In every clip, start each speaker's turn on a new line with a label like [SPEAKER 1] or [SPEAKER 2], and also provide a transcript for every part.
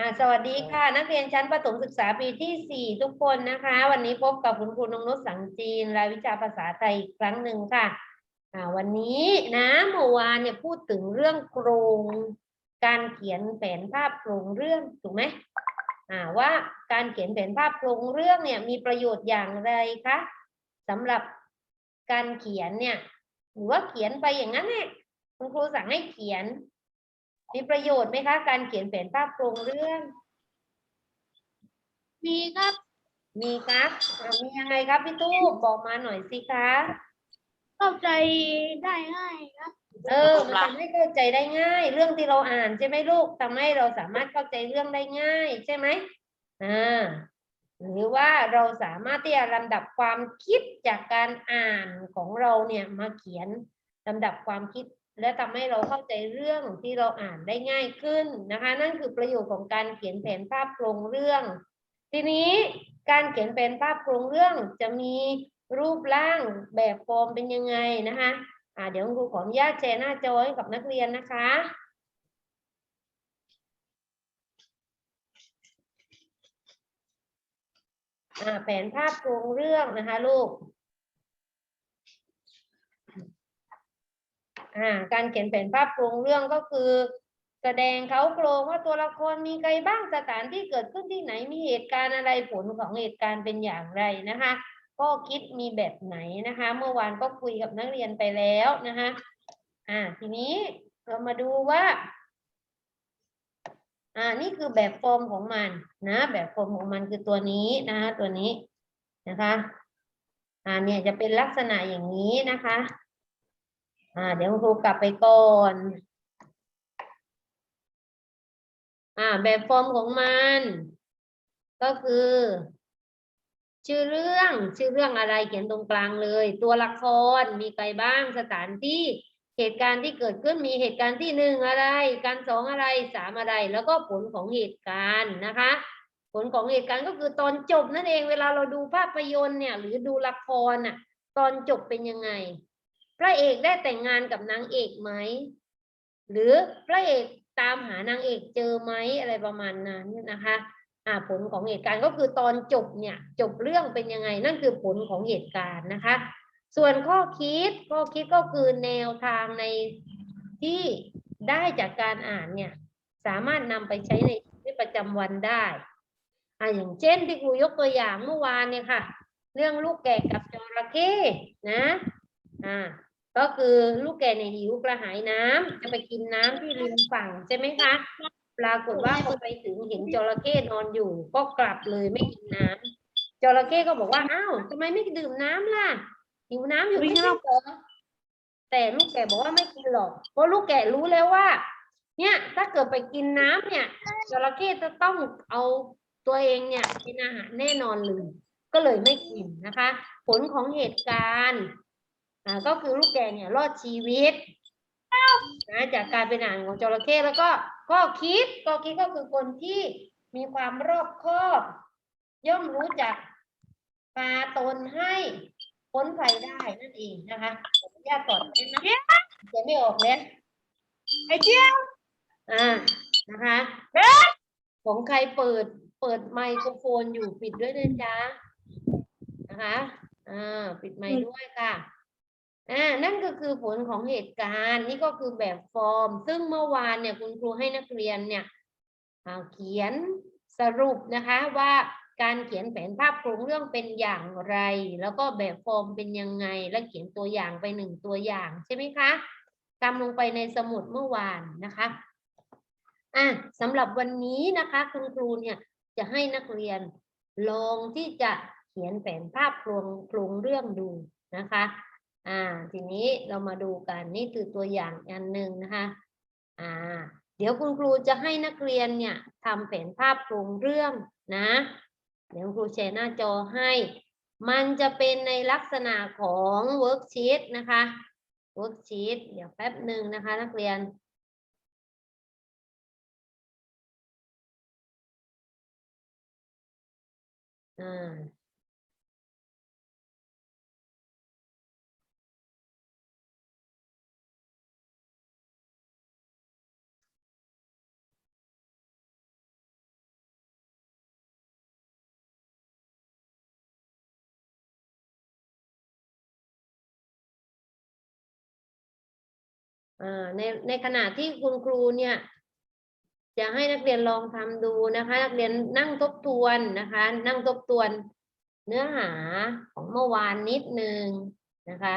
[SPEAKER 1] อ่าสวัสดีค่ะ นักเรียนชั้นประถมศึกษาปีที่สี่ทุกคนนะคะ วันนี้พบกับคุณครูนงนุชสังจีน รายวิชาภาษาไทยอีกครั้งหนึ่งค่ะอ่าวันนี้นะเมื่อวานเนี่ยพูดถึงเรื่องโครง การเขียนแผนภาพโครงเรื่องถูกไหมอ่าว่าการเขียนแผนภาพโครงเรื่องเนี่ยมีประโยชน์อย่างไรคะสำหรับการเขียนเนี่ยหรือว่าเขียนไปอย่างนั้นเนี่ยคุณครูสั่งให้เขียน มีประโยชน์ไหมคะการเขียนแผนภาพโครงเรื่อง
[SPEAKER 2] มีครับ
[SPEAKER 1] มีครับอ่ามียังไงครับพี่ตู้บอกมาหน่อยสิคะ
[SPEAKER 2] เข้าใจได้ง่ายครับ
[SPEAKER 1] เออมันทำให้เข้าใจได้ง่าย เรื่องที่เราอ่านใช่ไหมลูกทำให้เราสามารถเข้าใจเรื่องได้ง่ายใช่ไหมอ่าหรือว่าเราสามารถที่จะลำดับความคิดจากการอ่านของเราเนี่ยมาเขียนลำดับความคิด และทำให้เราเข้าใจเรื่องที่เราอ่านได้ง่ายขึ้นนะคะ นั่นคือประโยชน์ของการเขียนแผนภาพโครงเรื่อง ทีนี้การเขียนแผนภาพโครงเรื่องจะมีรูปร่างแบบฟอร์มเป็นยังไงนะคะอ่าเดี๋ยวครูขออนุญาตแชร์หน้าจอให้กับนักเรียนนะคะแผนภาพโครงเรื่องนะคะลูก อ่า การเขียนแผนภาพโครงเรื่องก็คือ แสดงเขาโครงว่าตัวละครมีใครบ้างสถานที่เกิดขึ้นที่ไหนมีเหตุการณ์อะไรผลของเหตุการณ์เป็นอย่างไรนะคะก็คิดมีแบบไหนนะคะ เมื่อวานก็คุยกับนักเรียนไปแล้วนะคะอ่าทีนี้เรามาดูว่าอ่านี่คือแบบฟอร์มของมันนะ แบบฟอร์มของมันคือตัวนี้นะคะตัวนี้นะคะอ่าเนี่ยจะเป็นลักษณะอย่างนี้นะคะ อ่า เดี๋ยวครูกลับไปก่อน อ่า แบบฟอร์มของมัน ก็คือ ชื่อเรื่องชื่อเรื่องอะไรเขียนตรงกลางเลย ตัวละครมีใครบ้างสถานที่เหตุการณ์ที่เกิดขึ้นมีเหตุการณ์ที่หนึ่งอะไร การสองอะไรสามอะไร แล้วก็ผลของเหตุการณ์นะคะ ผลของเหตุการณ์ก็คือตอนจบนั่นเองเวลาเราดูภาพยนตร์เนี่ย หรือดูละครน่ะ ตอนจบเป็นยังไง พระเอกได้แต่งงานกับนางเอกไหม หรือพระเอกตามหานางเอกเจอไหมอะไรประมาณนั้นนะคะอ่าผลของเหตุการณ์ก็คือตอนจบเนี่ยจบเรื่องเป็นยังไงนั่นคือผลของเหตุการณ์นะคะ ส่วนข้อคิดข้อคิดก็คือแนวทางในที่ได้จากการอ่านเนี่ยสามารถนำไปใช้ในชีวิตประจำวันได้อ่าอย่างเช่นที่ครูยกตัวอย่างเมื่อวานเนี่ยค่ะ เรื่องลูกแกะกับจระเข้นะอ่า ก็คือลูกแกะเนี่ยหิวกระหายน้ำจะไปกินน้ำที่ริมฝั่งใช่ไหมคะ ปรากฏว่าพอไปถึงเห็นจระเข้นอนอยู่ ก็กลับเลยไม่กินน้ำจระเข้ก็บอกว่าอ้าวทำไมไม่ดื่มน้ำล่ะหิวน้ำอยู่ไม่ใช่เหรอแต่ลูกแกะบอกว่าไม่กินหรอกเพราะลูกแกะรู้แล้วว่า เนี่ย ถ้าเกิดไปกินน้ำเนี่ยจระเข้จะต้องเอาตัวเองเนี่ยเป็นอาหารแน่นอนเลยก็เลยไม่กินนะคะ ผลของเหตุการณ์ อ่าก็คือลูกแกเนี่ยรอดชีวิตนะจากการเป็นอาหารของจระเข้แล้วก็ก็คิดก็คิดก็คือคนที่มีความรอบคอบ ย่อมรู้จักปาตนให้พ้นภัยได้นั่นเองนะคะขออนุญาตก่อนเล่นนะจะไม่ออกเล่น
[SPEAKER 2] ไอเจี๊ยบ
[SPEAKER 1] อ่านะคะของใครเปิดเปิดไมโครโฟนอยู่ปิดด้วยนะจ๊ะนะคะอ่าปิดไมค์ด้วยค่ะ อ่านั่นก็คือผลของเหตุการณ์นี่ก็คือแบบฟอร์ม ซึ่งเมื่อวานเนี่ยคุณครูให้นักเรียนเนี่ยเขียนสรุปนะคะว่าการเขียนแผนภาพโครงเรื่องเป็นอย่างไร แล้วก็แบบฟอร์มเป็นยังไง และเขียนตัวอย่างไปหนึ่งตัวอย่างใช่ไหมคะทำลงไปในสมุดเมื่อวานนะคะอะสำหรับวันนี้นะคะคุณครูเนี่ยจะให้นักเรียนลองที่จะเขียนแผนภาพโครงโครงเรื่องดูนะคะ อ่าทีนี้เรามาดูกันนี่คือตัวอย่างอันหนึ่งนะคะอ่าเดี๋ยวคุณครูจะให้นักเรียนเนี่ยทำแผนภาพโครงเรื่องนะเดี๋ยวคุณครูแชร์หน้าจอให้ มันจะเป็นในลักษณะของเวิร์กชีตนะคะเวิร์กชีตเดี๋ยวแป๊บหนึ่งนะคะนักเรียนอ่า ในในขณะที่คุณครูเนี่ย จะให้นักเรียนลองทำดูนะคะ นักเรียนนั่งทบทวนนะคะ นั่งทบทวนเนื้อหาของเมื่อวานนิดนึงนะคะ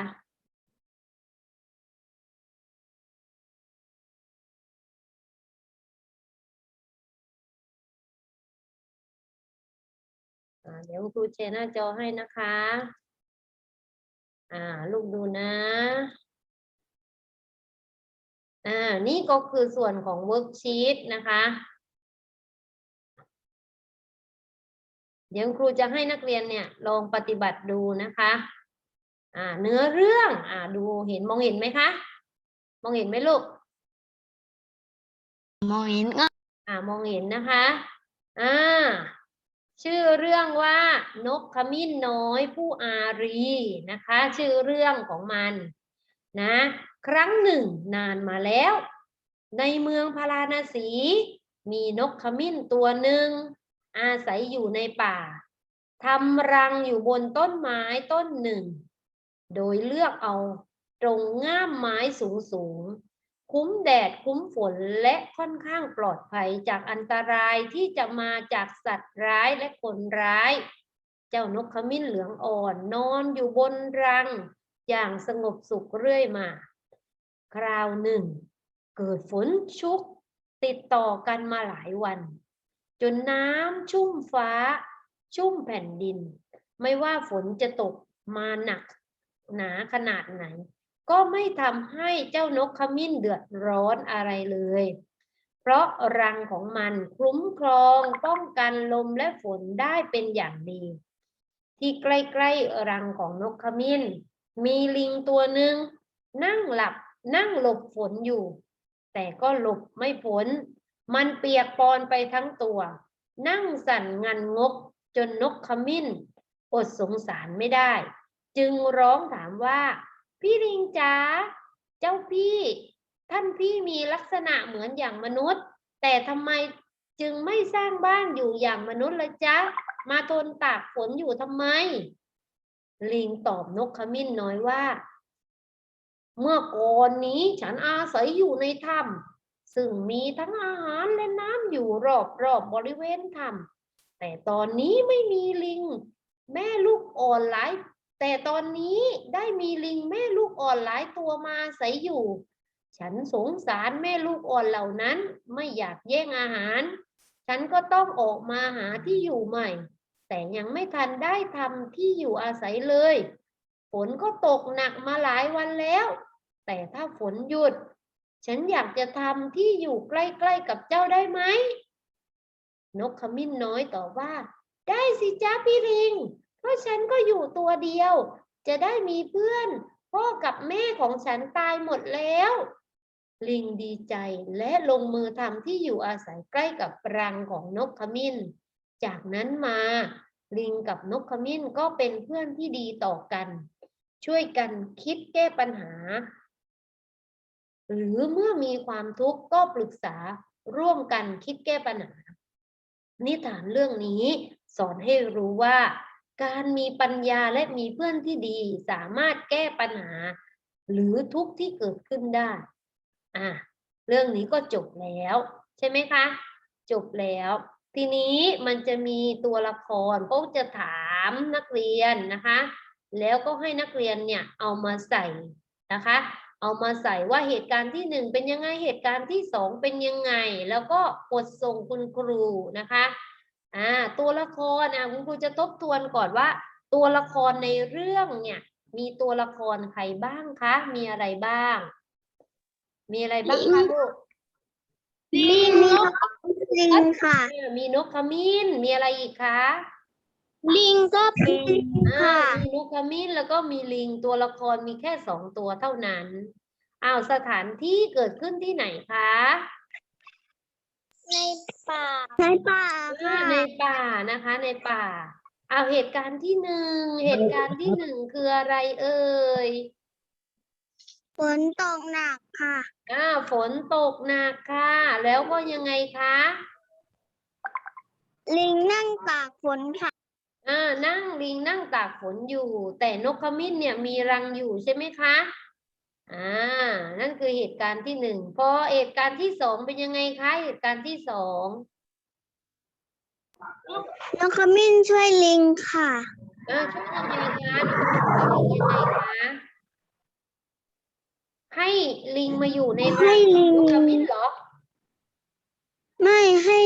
[SPEAKER 1] เดี๋ยวครูแชหน้าจอให้นะคะ อ่า ลูกดูนะ อ่านี่ก็คือส่วนของเวิร์กชีตนะคะเดี๋ยวครูจะให้นักเรียนเนี่ยลองปฏิบัติดูนะคะอ่าเนื้อเรื่องอ่าดูเห็นมองเห็นไหมคะ มองเห็นไหมลูก
[SPEAKER 2] มองเห็นก็
[SPEAKER 1] อ่ามองเห็นนะคะอ่าชื่อเรื่องว่านกขมิ้นน้อยผู้อารีนะคะ ชื่อเรื่องของมันนะ ครั้งหนึ่งนานมาแล้ว ในเมืองพาราณสี มีนกขมิ้นตัวหนึ่ง อาศัยอยู่ในป่าทำรังอยู่บนต้นไม้ต้นหนึ่ง โดยเลือกเอาตรงง่ามไม้สูงสูงๆคุ้มแดดคุ้มฝนและค่อนข้างปลอดภัยจากอันตรายที่จะมาจากสัตว์ร้ายและคนร้าย เจ้านกขมิ้นเหลืองอ่อนนอนอยู่บนรัง อย่างสงบสุขเรื่อยมา คราวหนึ่ง เกิดฝนชุกติดต่อกันมาหลายวัน จนน้ำชุ่มฟ้า ชุ่มแผ่นดิน ไม่ว่าฝนจะตกมาหนัก หนาขนาดไหน ก็ไม่ทำให้เจ้านกขมิ้นเดือดร้อนอะไรเลย เพราะรังของมันคุ้มครองป้องกันลมและฝนได้เป็นอย่างดี ที่ใกล้ๆรังของนกขมิ้น มีลิงตัวหนึ่งนั่งหลับ นั่งหลบฝนอยู่ แต่ก็หลบไม่พ้น มันเปียกปอนไปทั้งตัว นั่งสั่นงันงกจนนกขมิ้น อดสงสารไม่ได้ จึงร้องถามว่า พี่ลิงจ๋าเจ้าพี่ ท่านพี่มีลักษณะเหมือนอย่างมนุษย์ แต่ทำไมจึงไม่สร้างบ้านอยู่อย่างมนุษย์ละจ๊ะ มาทนตากฝนอยู่ทำไม ลิงตอบนกขมิ้นน้อยว่า เมื่อก่อนนี้ฉันอาศัยอยู่ในถ้ำซึ่งมีทั้งอาหารและน้ำอยู่รอบๆบบริเวณถ้ำแต่ตอนนี้ไม่มีลิง แม่ลูกอ่อนหลายแต่ตอนนี้ได้มีลิงแม่ลูกอ่อนหลายตัวมาอาศัยอยู่ ฉันสงสารแม่ลูกอ่อนเหล่านั้น ไม่อยากแย่งอาหาร ฉันก็ต้องออกมาหาที่อยู่ใหม่ แต่ยังไม่ทันได้ทำที่อยู่อาศัยเลย ฝนก็ตกหนักมาหลายวันแล้ว แต่ถ้าฝนหยุด ฉันอยากจะทำที่อยู่ใกล้ๆกับเจ้าได้ไหม นกขมิ้นน้อยตอบว่า ได้สิจ้าพี่ลิง เพราะฉันก็อยู่ตัวเดียว จะได้มีเพื่อน พ่อกับแม่ของฉันตายหมดแล้ว ลิงดีใจและลงมือทำที่อยู่อาศัยใกล้กับรังของนกขมิ้น จากนั้นมา ลิงกับนกขมิ้นก็เป็นเพื่อนที่ดีต่อกัน ช่วยกันคิดแก้ปัญหา หรือเมื่อมีความทุกข์ก็ปรึกษาร่วมกันคิดแก้ปัญหา นิทานเรื่องนี้สอนให้รู้ว่า การมีปัญญาและมีเพื่อนที่ดีสามารถแก้ปัญหา หรือทุกข์ที่เกิดขึ้นได้อะเรื่องนี้ก็จบแล้ว ใช่ไหมคะ จบแล้ว ทีนี้มันจะมีตัวละครพวกจะถามนักเรียนนะคะ แล้วก็ให้นักเรียนเนี่ยเอามาใส่นะคะ เอามาใส่ว่าเหตุการณ์ที่หนึ่งเป็นยังไงเหตุการณ์ที่สองเป็นยังไง แล้วก็กดส่งคุณครูนะคะอ่าตัวละครอะคุณครูจะทบทวนก่อนว่า ตัวละครในเรื่องเนี่ยมีตัวละครใครบ้างคะ มีอะไรบ้าง มีอะไรบ้างคะลูก
[SPEAKER 2] ลิงลิงค่ะ
[SPEAKER 1] เออมีนกขมิ้น มีอะไรอีกคะ
[SPEAKER 2] ลิงก็เป็น
[SPEAKER 1] อ่า
[SPEAKER 2] ค่ะ
[SPEAKER 1] มีนกขมิ้นแล้วก็มีลิงตัวละครมีแค่สองตัวเท่านั้นอ้าวสถานที่เกิดขึ้นที่ไหนคะ
[SPEAKER 2] ในป่าในป่า
[SPEAKER 1] อ่า
[SPEAKER 2] ค่ะ
[SPEAKER 1] ในป่านะคะ ในป่าอ้าวเหตุการณ์ที่หนึ่งเหตุการณ์ที่หนึ่งคืออะไรเอ่ย
[SPEAKER 2] ฝนตกหนักค่ะ
[SPEAKER 1] อ่าฝนตกหนักค่ะ แล้วก็ยังไงคะ
[SPEAKER 2] ลิงนั่งตากฝนค่ะ
[SPEAKER 1] อ่านั่งลิงนั่งตากฝนอยู่ แต่นกขมิ้นเนี่ยมีรังอยู่ใช่ไหมคะอ่านั่นคือเหตุการณ์ที่หนึ่งพอเหตุการณ์ที่สองเป็นยังไงคะเหตุการณ์ที่สอง
[SPEAKER 2] น้องขมิ้นช่วยลิงค่ะ
[SPEAKER 1] อ่าช่วยยังไงคะน้องเป็นยังไงคะให้ลิงมาอยู่ใน
[SPEAKER 2] ให้ลิง
[SPEAKER 1] นกขมิ้นเหรอ
[SPEAKER 2] ไม่ให้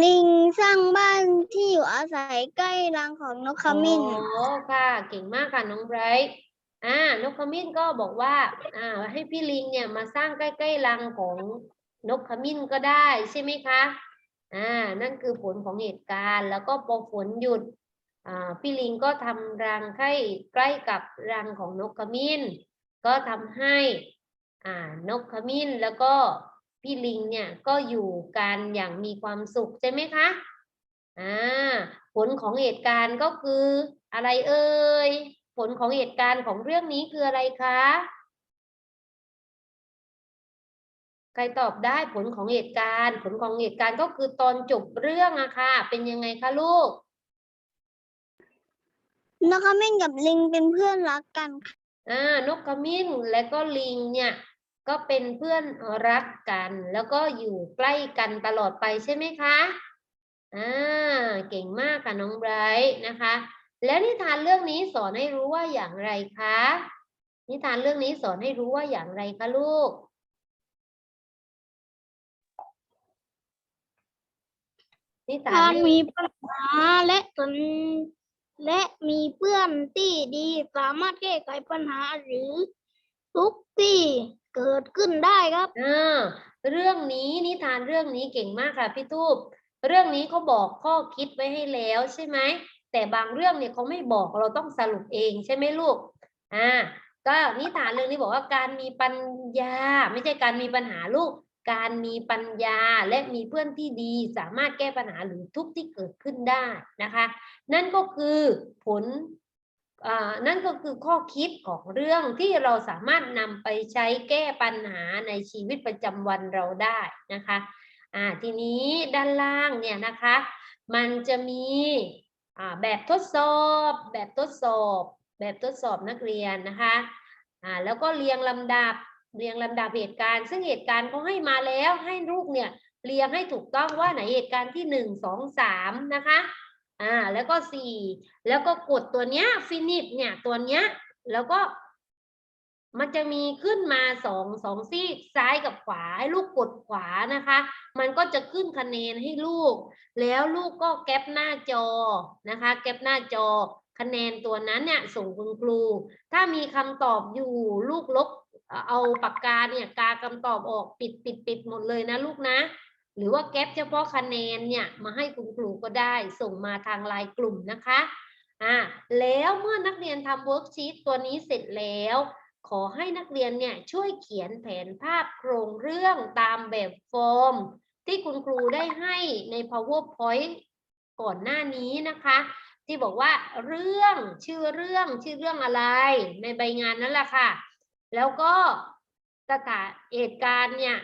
[SPEAKER 2] ลิงสร้างบ้านที่อยู่อาศัยใกล้รังของนกขมิ้น
[SPEAKER 1] โอ้ค่ะ เก่งมากค่ะน้องไบรท์อ่านกขมิ้นก็บอกว่า อ่า ให้พี่ลิงเนี่ยมาสร้างใกล้ๆรังของนกขมิ้นก็ได้ใช่ไหมคะ อ่า นั่นคือผลของเหตุการณ์ แล้วก็พอฝนหยุด อ่า พี่ลิงก็ทำรังใกล้ใกล้กับรังของนกขมิ้น ก็ทำให้ อ่า นกขมิ้นแล้วก็ พี่ลิงเนี่ยก็อยู่กันอย่างมีความสุขใช่ไหมคะอ่าผลของเหตุการณ์ก็คืออะไรเอ่ยผลของเหตุการณ์ของเรื่องนี้คืออะไรคะใครตอบได้ผลของเหตุการณ์ ผลของเหตุการณ์ก็คือตอนจบเรื่องอะค่ะ เป็นยังไงคะลูก
[SPEAKER 2] นกขมิ้นกับลิงเป็นเพื่อนรักกันค่ะ
[SPEAKER 1] อ่านกขมิ้นและก็ลิงเนี่ย ก็เป็นเพื่อนรักกัน แล้วก็อยู่ใกล้กันตลอดไปใช่ไหมคะอ่าเก่งมากค่ะน้องไบรท์นะคะ แล้วนิทานเรื่องนี้สอนให้รู้ว่าอย่างไรคะนิทานเรื่องนี้สอนให้รู้ว่าอย่างไรคะลูกนิทาน
[SPEAKER 2] การมีปัญหาและตนและมีเพื่อนที่ดีสามารถแก้ไขปัญหาหรือ ทุกที่เกิดขึ้นได้ครับ
[SPEAKER 1] อ่าเรื่องนี้นิทานเรื่องนี้เก่งมากค่ะพี่ทูบเรื่องนี้เขาบอกข้อคิดไว้ให้แล้วใช่ไหมแต่บางเรื่องเนี่ยเขาไม่บอกเราต้องสรุปเองใช่ไหมลูกอ่าก็นิทานเรื่องนี้บอกว่าการมีปัญญา ไม่ใช่การมีปัญหาลูก การมีปัญญาและมีเพื่อนที่ดีสามารถแก้ปัญหาหรือทุกข์ที่เกิดขึ้นได้นะคะ นั่นก็คือผล นั่นก็คือข้อคิดของเรื่องที่เราสามารถนำไปใช้แก้ปัญหาในชีวิตประจำวันเราได้นะคะอ่าทีนี้ด้านล่างเนี่ยนะคะ มันจะมีอ่าแบบทดสอบ แบบทดสอบ แบบทดสอบนักเรียนนะคะอ่าแล้วก็เรียงลำดับเรียงลำดับเหตุการณ์ ซึ่งเหตุการณ์เขาให้มาแล้วให้ลูกเนี่ยเรียงให้ถูกต้องว่าไหนเหตุการณ์ที่หนึ่งสองสามนะคะ อ่าแล้วก็สี่แล้วก็กดตัวเนี้ยฟินิชเนี่ยตัวเนี้ยแล้วก็มันจะมีขึ้นมาสองสองซีกซ้ายกับขวาให้ลูกกดขวานะคะ มันก็จะขึ้นคะแนนให้ลูก แล้วลูกก็แคปหน้าจอนะคะแคปหน้าจอ คะแนนตัวนั้นเนี่ยส่งคุณครู ถ้ามีคำตอบอยู่ลูกลบเอ่อเอาปากกาเนี่ยกาคำตอบออกปิดปิดปิดหมดเลยนะลูกนะ หรือว่าแก็บเฉพาะคะแนนเนี่ยมาให้คุณครูก็ได้ส่งมาทางไลน์กลุ่มนะคะอ่าแล้วเมื่อนักเรียนทำเวิร์กชีตตัวนี้เสร็จแล้ว ขอให้นักเรียนเนี่ยช่วยเขียนแผนภาพโครงเรื่องตามแบบฟอร์มที่คุณครูได้ให้ใน powerpoint ก่อนหน้านี้นะคะ ที่บอกว่าเรื่องชื่อเรื่องชื่อเรื่องอะไรในใบงานนั่นแหละค่ะ แล้วก็สถานเหตุการณ์เนี่ย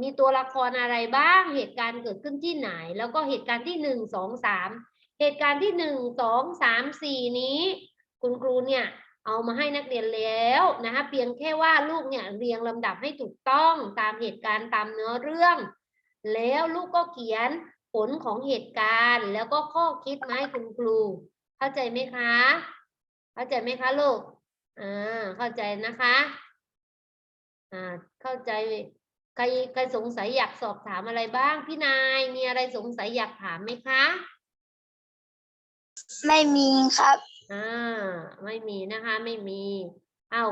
[SPEAKER 1] มีตัวละครอะไรบ้าง เหตุการณ์เกิดขึ้นที่ไหน แล้วก็เหตุการณ์ที่หนึ่งสองสามเหตุการณ์ที่หนึ่งสองสามสี่นี้ คุณครูเนี่ยเอามาให้นักเรียนแล้วนะคะเพียงแค่ว่าลูกเนี่ยเรียงลำดับให้ถูกต้องตามเหตุการณ์ตามเนื้อเรื่อง แล้วลูกก็เขียนผลของเหตุการณ์ แล้วก็ข้อคิดมาให้คุณครู เข้าใจไหมคะ เข้าใจไหมคะลูกอ่าเข้าใจนะคะอ่าเข้าใจ ใครใครสงสัยอยากสอบถามอะไรบ้าง พี่นายมีอะไรสงสัยอยากถามไหมคะ
[SPEAKER 2] ไม่มีครับ
[SPEAKER 1] อ่า ไม่มีนะคะ ไม่มีอ้าว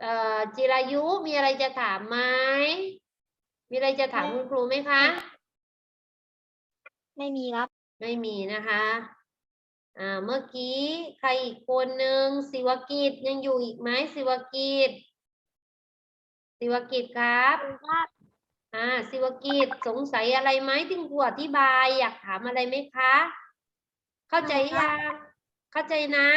[SPEAKER 1] เอ่อจิรายุมีอะไรจะถามไหมมีอะไรจะถาม
[SPEAKER 2] ไม่
[SPEAKER 1] คุณครูไหมคะ
[SPEAKER 2] ไม่มีครับ
[SPEAKER 1] ไม่มีนะคะ อ่า เมื่อกี้ใครอีกคนหนึ่งศิวกิจยังอยู่อีกไหมศิวกิจ ศิวกิจครับอ่าศิวกิจสงสัยอะไรไหมที่คุณครูอธิบายอยากถามอะไรไหมคะ เข้าใจ
[SPEAKER 2] ไม่ค่ะ
[SPEAKER 1] ยังเข้าใจนะ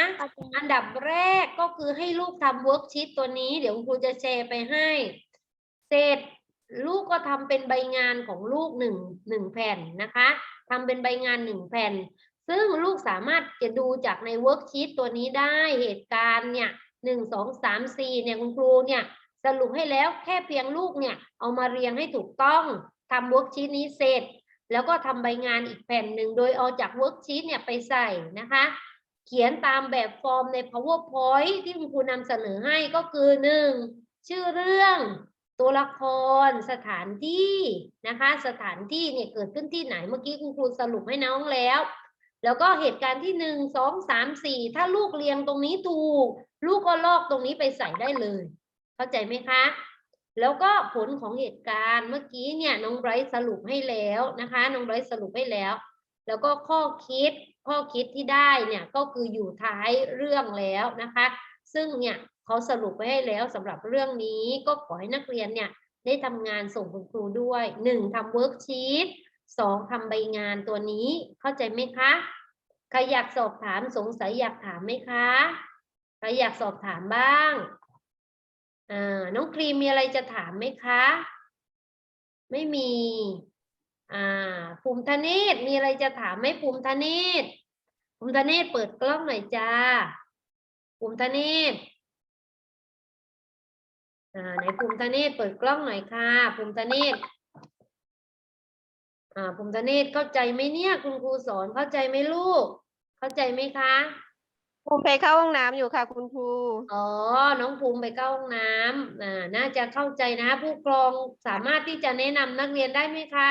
[SPEAKER 1] อันดับแรกก็คือให้ลูกทำเวิร์กชีตตัวนี้ เดี๋ยวคุณครูจะแชร์ไปให้ เสร็จลูกก็ทำเป็นใบงานของลูกหนึ่งหนึ่งแผ่นนะคะทำเป็นใบงานหนึ่งแผ่น ซึ่งลูกสามารถจะดูจากในเวิร์กชีตตัวนี้ได้เหตุการณ์เนี่ยหนึ่งสองสามสี่เนี่ยคุณครูเนี่ย สรุปให้แล้วแค่เพียงลูกเนี่ยเอามาเรียงให้ถูกต้องทำเวิร์กชีตนี้เสร็จ แล้วก็ทำใบงานอีกแผ่นหนึ่งโดยเอาจากเวิร์กชีตเนี่ยไปใส่นะคะ เขียนตามแบบฟอร์มใน powerpoint ที่คุณครูนำเสนอให้ก็คือหนึ่งชื่อเรื่องตัวละครสถานที่นะคะ สถานที่เนี่ยเกิดขึ้นที่ไหนเมื่อกี้คุณครูสรุปให้น้องแล้ว แล้วก็เหตุการณ์ที่หนึ่งสองสามสี่ถ้าลูกเรียงตรงนี้ถูก ลูกก็ลอกตรงนี้ไปใส่ได้เลย เข้าใจไหมคะ แล้วก็ผลของเหตุการณ์เมื่อกี้เนี่ยน้องไบรท์สรุปให้แล้วนะคะ น้องไบรท์สรุปให้แล้ว แล้วก็ข้อคิดข้อคิดที่ได้เนี่ยก็คืออยู่ท้ายเรื่องแล้วนะคะ ซึ่งเนี่ยเขาสรุปไว้ให้แล้วสำหรับเรื่องนี้ก็ขอให้นักเรียนเนี่ยได้ทำงานส่งคุณครูด้วยหนึ่งทำเวิร์กชีตสองทำใบงานตัวนี้เข้าใจไหมคะใครอยากสอบถามสงสัยอยากถามไหมคะใครอยากสอบถามบ้าง อ่าน้องครีมมีอะไรจะถามไหมคะ ไม่มี อ่า ภูมิธเนศมีอะไรจะถามไหมภูมิธเนศภูมิธเนศเปิดกล้องหน่อยจ้า ภูมิธเนศอ่าไหนภูมิธเนศเปิดกล้องหน่อยค่ะ ภูมิธเนศอ่าภูมิธเนศเข้าใจไหมเนี่ย คุณครูสอนเข้าใจไหมลูก เข้าใจไหมคะ
[SPEAKER 3] ภูมิไปเข้าห้องน้ำอยู่ค่ะ คุณครู
[SPEAKER 1] อ๋อ น้องภูมิไปเข้าห้องน้ำอ่าน่าจะเข้าใจนะ ผู้ปกครองสามารถที่จะแนะนำนักเรียนได้ไหมคะ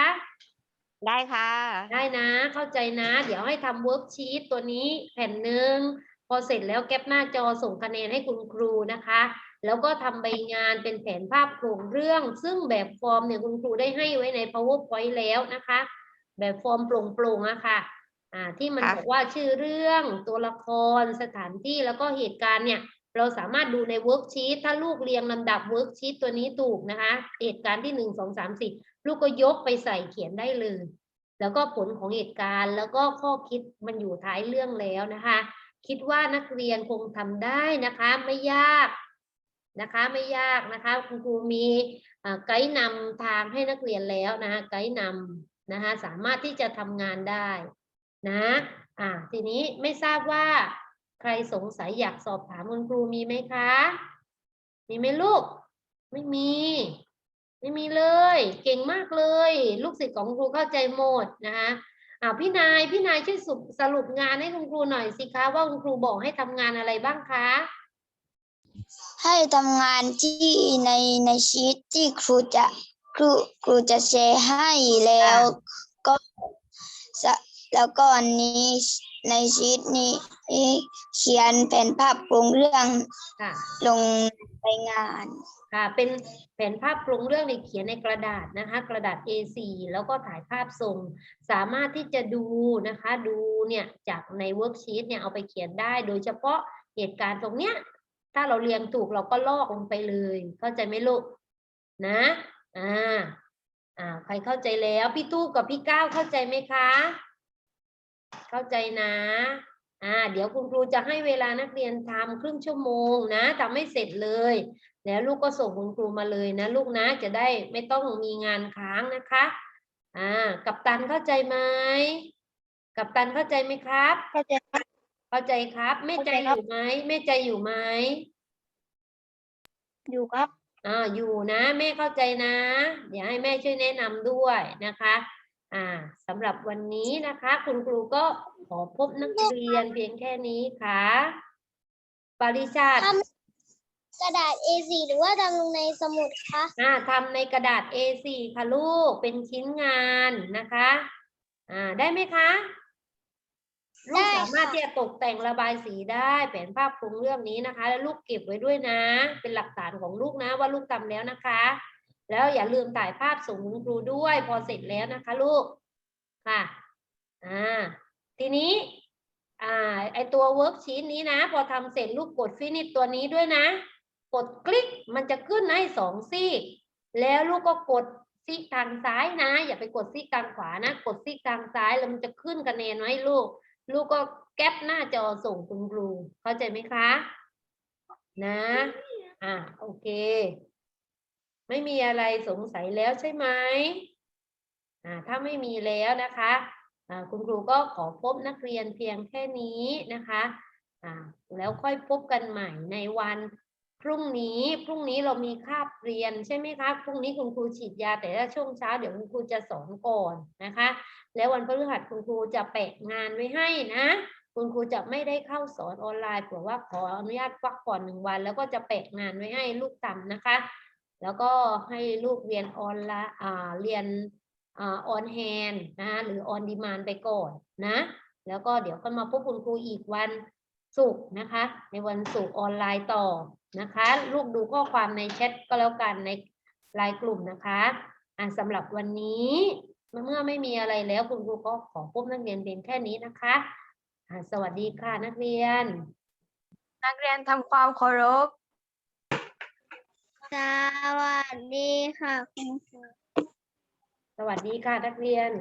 [SPEAKER 3] ได้ค่ะ
[SPEAKER 1] ได้นะ เข้าใจนะ เดี๋ยวให้ทำเวิร์กชีตตัวนี้แผ่นหนึ่งพอเสร็จแล้วแคปหน้าจอส่งคะแนนให้คุณครูนะคะ แล้วก็ทำใบงานเป็นแผนภาพโครงเรื่อง ซึ่งแบบฟอร์มเนี่ยคุณครูได้ให้ไว้ใน powerpoint แล้วนะคะ แบบฟอร์มโปร่งๆอะค่ะ อ่าที่มัน
[SPEAKER 3] ค่ะ
[SPEAKER 1] บอกว่าชื่อเรื่องตัวละครสถานที่แล้วก็เหตุการณ์เนี่ย เราสามารถดูในเวิร์กชีตถ้าลูกเรียงลำดับเวิร์กชีตตัวนี้ถูกนะคะ เหตุการณ์ที่หนึ่งสองสามสี่ลูกก็ยกไปใส่เขียนได้เลย แล้วก็ผลของเหตุการณ์แล้วก็ข้อคิดมันอยู่ท้ายเรื่องแล้วนะคะ คิดว่านักเรียนคงทำได้นะคะไม่ยากนะคะไม่ยากนะคะคุณครูมีเอ่อไกด์นำทางให้นักเรียนแล้วนะคะไกด์นำนะคะสามารถที่จะทำงานได้ นะอ่าทีนี้ไม่ทราบว่า ใครสงสัยอยากสอบถามคุณครูมีไหมคะ มีไหมลูก ไม่มี ไม่มีเลย เก่งมากเลย ลูกศิษย์ของครูเข้าใจหมดนะคะอ่าพี่นายพี่นายช่วยสรุปสรุปงานให้คุณครูหน่อยสิคะ ว่าคุณครูบอกให้ทำงานอะไรบ้างคะ
[SPEAKER 4] ให้ทำงานที่ในในชีตที่ครูจะครูครูจะแชร์ให้แล้ว แล้วก็อันนี้ในชีตนี้เขียนแผนภาพโครงเรื่อง
[SPEAKER 1] ค่ะ
[SPEAKER 4] ลงไปงาน
[SPEAKER 1] ค่ะ เป็นแผนภาพโครงเรื่องในเขียนในกระดาษนะคะ กระดาษ A4 แล้วก็ถ่ายภาพส่ง สามารถที่จะดูนะคะ ดูเนี่ยจากในเวิร์กชีตเนี่ยเอาไปเขียนได้ โดยเฉพาะเหตุการณ์ตรงเนี้ย ถ้าเราเรียงถูกเราก็ลอกลงไปเลย เข้าใจไหมลูก นะ อ่า อ่า ใครเข้าใจแล้ว พี่ตู้กับพี่ก้าวเข้าใจไหมคะ เข้าใจนะอ่าเดี๋ยวคุณครูจะให้เวลานักเรียนทำครึ่งชั่วโมงนะทำให้เสร็จเลย แล้วลูกก็ส่งคุณครูมาเลยนะลูกนะจะได้ไม่ต้องมีงานค้างนะคะอ่ากับตันเข้าใจไหมกับตันเข้าใจไหมครับ
[SPEAKER 4] เข้าใจครับ
[SPEAKER 1] เข้าใจครับแม่ใจ
[SPEAKER 4] เข้าใจ
[SPEAKER 1] อ
[SPEAKER 4] ครับ
[SPEAKER 1] ยู่ไหมแม่ใจอยู่ไหม
[SPEAKER 4] อยู่ครับ
[SPEAKER 1] อ่าอยู่นะแม่เข้าใจนะ เดี๋ยวให้แม่ช่วยแนะนำด้วยนะคะ อ่าสำหรับวันนี้นะคะ คุณครูก็ขอพบนักเรียนเพียงแค่นี้ค่ะ ปริชาติ
[SPEAKER 2] ทำกระดาษ A4 หรือว่าทำลงในสมุดคะ
[SPEAKER 1] อ่าทำในกระดาษ A4 ค่ะลูกเป็นชิ้นงานนะคะอ่าได้ไหมคะลูกสามารถที่จะตกแต่งระบายสีได้แผนภาพโครงเรื่องนี้นะคะ แล้วลูกเก็บไว้ด้วยนะ เป็นหลักฐานของลูกนะว่าลูกทำแล้วนะคะ แล้วอย่าลืมถ่ายภาพส่งคุณครูด้วยพอเสร็จแล้วนะคะลูกค่ะอ่าทีนี้อ่าไอตัวเวิร์กชีตนี้นะ พอทำเสร็จลูกกดฟินิชตัวนี้ด้วยนะ กดคลิกมันจะขึ้นให้สองซีกแล้วลูกก็กดซีกทางซ้ายนะ อย่าไปกดซีกทางขวานะ กดซีกทางซ้ายแล้วมันจะขึ้นคะแนนไว้ลูก ลูกก็แก๊ปหน้าจอส่งคุณครู เข้าใจไหมคะ นะ อ่าโอเค ไม่มีอะไรสงสัยแล้วใช่ไหมอ่าถ้าไม่มีแล้วนะคะอ่าคุณครูก็ขอพบนักเรียนเพียงแค่นี้นะคะอ่าแล้วค่อยพบกันใหม่ในวันพรุ่งนี้พรุ่งนี้เรามีคาบเรียนใช่ไหมคะพรุ่งนี้คุณครูฉีดยาแต่ถ้าช่วงเช้าเดี๋ยวคุณครูจะสอนก่อนนะคะ แล้ววันพฤหัสคุณครูจะแปะงานไว้ให้นะคุณครูจะไม่ได้เข้าสอนออนไลน์เผื่อว่าขออนุญาตพักผ่อนหนึ่งวัน แล้วก็จะแปะงานไว้ให้ลูกทำนะคะ แล้วก็ให้ลูกเรียนออนไลน์อ่าเรียนอ่าออนแฮนนะหรือออนดีมานไปก่อนนะ แล้วก็เดี๋ยวก็มาพบคุณครูอีกวันศุกร์นะคะ ในวันศุกร์ออนไลน์ต่อนะคะ ลูกดูข้อความในแชทก็แล้วกันในไลน์กลุ่มนะคะอ่าสำหรับวันนี้เมื่อไม่มีอะไรแล้วคุณครูก็ขอพบนักเรียนเพียงแค่นี้นะคะสวัสดีค่ะนักเรียน
[SPEAKER 3] นักเรียนทำความเคารพ
[SPEAKER 2] วัสดีค่ะคุณครู
[SPEAKER 1] สวัสดีค่ะนักเรียน